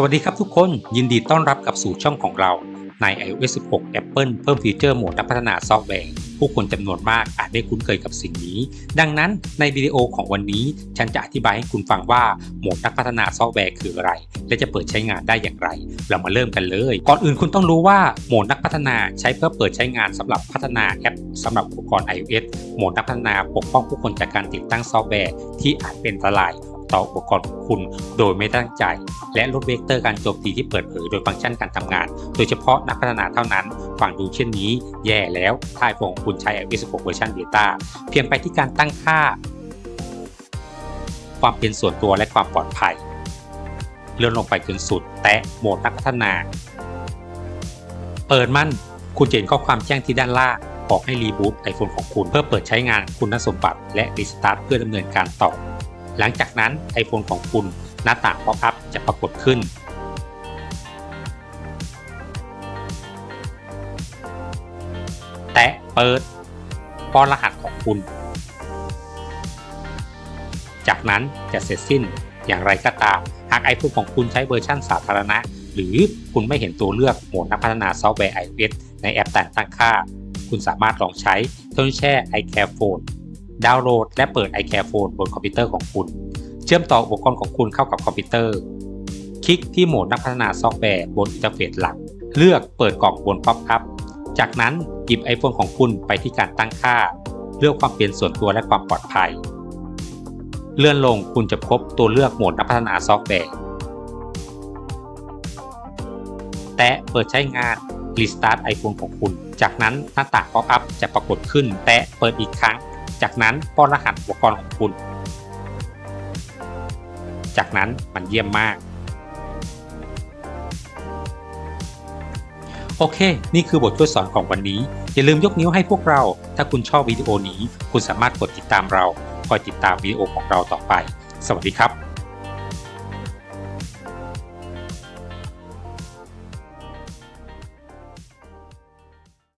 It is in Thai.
สวัสดีครับทุกคนยินดีต้อนรับกับสู่ช่องของเราใน iOS 16 Apple เพิ่มฟีเจอร์โหมดนักพัฒนาซอฟต์แวร์ผู้คนจำนวนมากอาจไม่คุ้นเคยกับสิ่งนี้ ดังนั้นในวิดีโอของวันนี้ ฉันจะอธิบายให้คุณฟังว่าโหมดนักพัฒนาซอฟต์แวร์คืออะไร และจะเปิดใช้งานได้อย่างไร เรามาเริ่มกันเลย ก่อนอื่นคุณต้องรู้ว่าโหมดนักพัฒนาใช้เพื่อเปิดใช้งานสำหรับพัฒนาแอปสำหรับอุปกรณ์ iOS โหมดนักพัฒนาปกป้องผู้คนจากการติดตั้งซอฟต์แวร์ที่อาจเป็นอันตราย ต่ออุปกรณ์ของคุณ โดยไม่ตั้งใจ และลดเวกเตอร์การโจมตีที่เปิดเผยโดยฟังก์ชันการทำงาน โดยเฉพาะนักพัฒนาเท่านั้น ฟังดูเช่นนี้ แย่แล้วถ้าไอโฟนของคุณใช้ iOS 16เวอร์ชันเบต้าเพียงไปที่การตั้งค่า ความเป็นส่วนตัวและความปลอดภัย เลื่อนลงไปจนสุด แตะโหมดนักพัฒนา เปิดมันคุณจะเห็นข้อความแจ้งที่ด้านล่างบอกให้รีบูตไอโฟนของคุณเพื่อเปิดใช้งานคุณสมบัติและรีสตาร์ทเพื่อดำเนินการต่อ หลังจากนั้น iPhone ของคุณหน้าต่างป๊อปอัพจะปรากฏขึ้น แตะเปิดป้อนรหัสของคุณ จากนั้นจะเสร็จสิ้นอย่างไรก็ตาม หาก iPhone ของคุณใช้เวอร์ชันสาธารณะ หรือคุณไม่เห็นตัวเลือกโหมดนักพัฒนาซอฟต์แวร์ iOS ในแอปแต่งตั้งค่า คุณสามารถลองใช้เครื่องแช่ iCare Phone ดาวน์โหลดและเปิด iCare Phone บนคอมพิวเตอร์ของคุณ เชื่อมต่ออุปกรณ์ของคุณเข้ากับคอมพิวเตอร์ คลิกที่โหมดนักพัฒนาซอฟต์แวร์บนอินเทอร์เฟซหลัก เลือกเปิดกล่องบนป๊อปอัพ จากนั้นหยิบ iPhone ของคุณไปที่การตั้งค่า เลือกความเป็นส่วนตัวและความปลอดภัย เลื่อนลงคุณจะพบตัวเลือกโหมดนักพัฒนาซอฟต์แวร์ แตะเปิดใช้งาน Restart iPhone ของคุณ จากนั้นหน้าต่างป๊อปอัพจะปรากฏขึ้น แตะเปิดอีกครั้ง จากนั้นป้อนรหัสอุปกรณ์ของคุณ จากนั้นมันเยี่ยมมาก โอเค นี่คือบทช่วยสอนของวันนี้ อย่าลืมยกนิ้วให้พวกเรา ถ้าคุณชอบวิดีโอนี้ คุณสามารถกดติดตามเรา คอยติดตามวิดีโอของเราต่อไป สวัสดีครับ